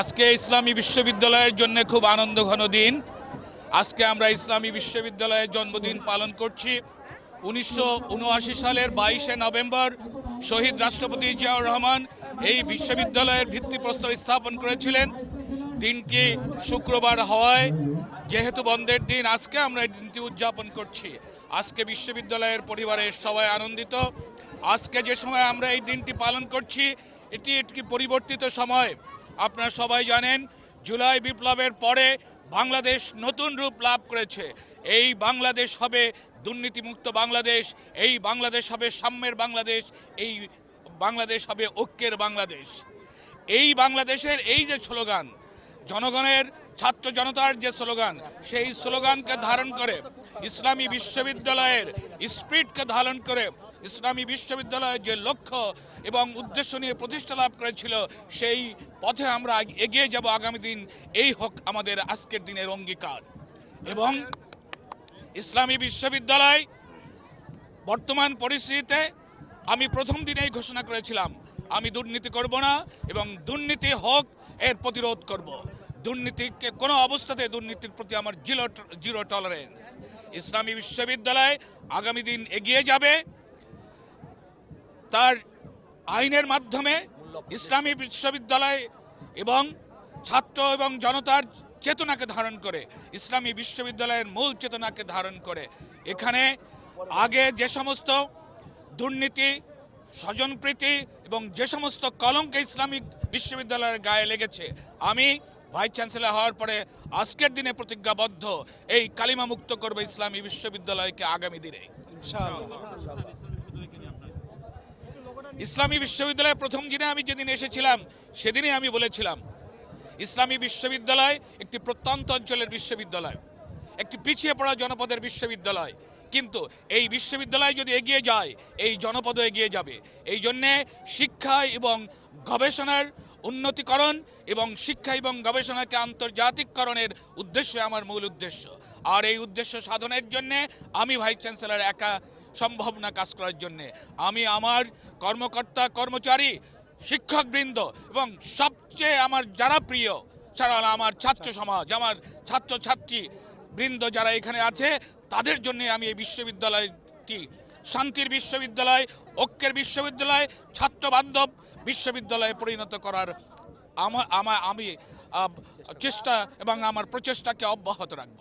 আজকে ইসলামী বিশ্ববিদ্যালয়ের জন্য খুব আনন্দঘন দিন। আজকে আমরা ইসলামী বিশ্ববিদ্যালয়ের জন্মদিন পালন করছি। উনিশশো উনআশি সালের বাইশে নভেম্বর শহীদ রাষ্ট্রপতি জিয়াউর রহমান এই বিশ্ববিদ্যালয়ের ভিত্তিপ্রস্তর স্থাপন করেছিলেন। দিনটি শুক্রবার হওয়ায় যেহেতু বন্ধের দিন, আজকে আমরা এই দিনটি উদযাপন করছি। আজকে বিশ্ববিদ্যালয়ের পরিবারের সবাই আনন্দিত। আজকে যে সময় আমরা এই দিনটি পালন করছি, এটি একটি পরিবর্তিত সময়। আপনারা সবাই জানেন, জুলাই বিপ্লবের পরে বাংলাদেশ নতুন রূপ লাভ করেছে। এই বাংলাদেশ হবে দুর্নীতিমুক্ত বাংলাদেশ, এই বাংলাদেশ হবে সাম্যের বাংলাদেশ, এই বাংলাদেশ হবে ঐক্যের বাংলাদেশ। এই বাংলাদেশের এই যে স্লোগান, জনগণের ছাত্র জনতার যে স্লোগান, সেই স্লোগানকে ধারণ করে ইসলামী বিশ্ববিদ্যালয়ের স্পিরিটকে ধারণ করে ইসলামী বিশ্ববিদ্যালয়ের যে লক্ষ্য এবং উদ্দেশ্য নিয়ে প্রতিষ্ঠা লাভ করেছিল, সেই পথে আমরা এগিয়ে যাব আগামী দিন। এই হোক আমাদের আজকের দিনের অঙ্গীকার। এবং ইসলামী বিশ্ববিদ্যালয় বর্তমান পরিস্থিতিতে আমি প্রথম দিনেই ঘোষণা করেছিলাম, আমি দুর্নীতি করব না এবং দুর্নীতি হোক এর প্রতিরোধ করব। দুর্নীতিকে কোনো অবস্থাতে দুর্নীতির প্রতি আমার জিরো জিরো টলারেন্স ইসলামী বিশ্ববিদ্যালয় আগামী দিন এগিয়ে যাবে। তার আইনের মাধ্যমে ইসলামী বিশ্ববিদ্যালয় এবং ছাত্র এবং জনতার চেতনাকে ধারণ করে, ইসলামী বিশ্ববিদ্যালয়ের মূল চেতনাকে ধারণ করে, এখানে আগে যে সমস্ত দুর্নীতি, স্বজনপ্রীতি এবং যে সমস্ত কলঙ্ক ইসলামিক বিশ্ববিদ্যালয়ের গায়ে লেগেছে, আমি ভাইস চ্যান্সেলর হওয়ার পরে আজকের দিনে প্রতিজ্ঞাবদ্ধ। এই কালিমা মুক্ত করবে ইসলামী বিশ্ববিদ্যালয়কে আগামী দিনে। ইসলামী বিশ্ববিদ্যালয়ে প্রথম দিনে আমি যেদিন এসেছিলাম সেদিনই আমি বলেছিলাম, ইসলামী বিশ্ববিদ্যালয় একটি প্রত্যন্ত অঞ্চলের বিশ্ববিদ্যালয়, একটি পিছিয়ে পড়া জনপদের বিশ্ববিদ্যালয়। কিন্তু এই বিশ্ববিদ্যালয় যদি এগিয়ে যায়, এই জনপদও এগিয়ে যাবে। এই জন্যে শিক্ষা এবং গবেষণার উন্নতিকরণ এবং শিক্ষা এবং গবেষণাকে আন্তর্জাতিককরণের উদ্দেশ্য আমার মূল উদ্দেশ্য। আর এই উদ্দেশ্য সাধনের জন্যে আমি ভাইস চ্যান্সেলর একা সম্ভব না কাজ করার জন্যে। আমি আমার কর্মকর্তা, কর্মচারী, শিক্ষকবৃন্দ এবং সবচেয়ে আমার যারা প্রিয়, ছাড়া আমার ছাত্র সমাজ, আমার ছাত্র ছাত্রী বৃন্দ যারা এখানে আছে, তাদের জন্য আমি এই বিশ্ববিদ্যালয়টি শান্তির বিশ্ববিদ্যালয়, ঐক্যের বিশ্ববিদ্যালয় ছাত্র বান্ধব বিশ্ববিদ্যালয়ে পরিণত করার আমি চেষ্টা এবং আমার প্রচেষ্টাকে অব্যাহত রাখব।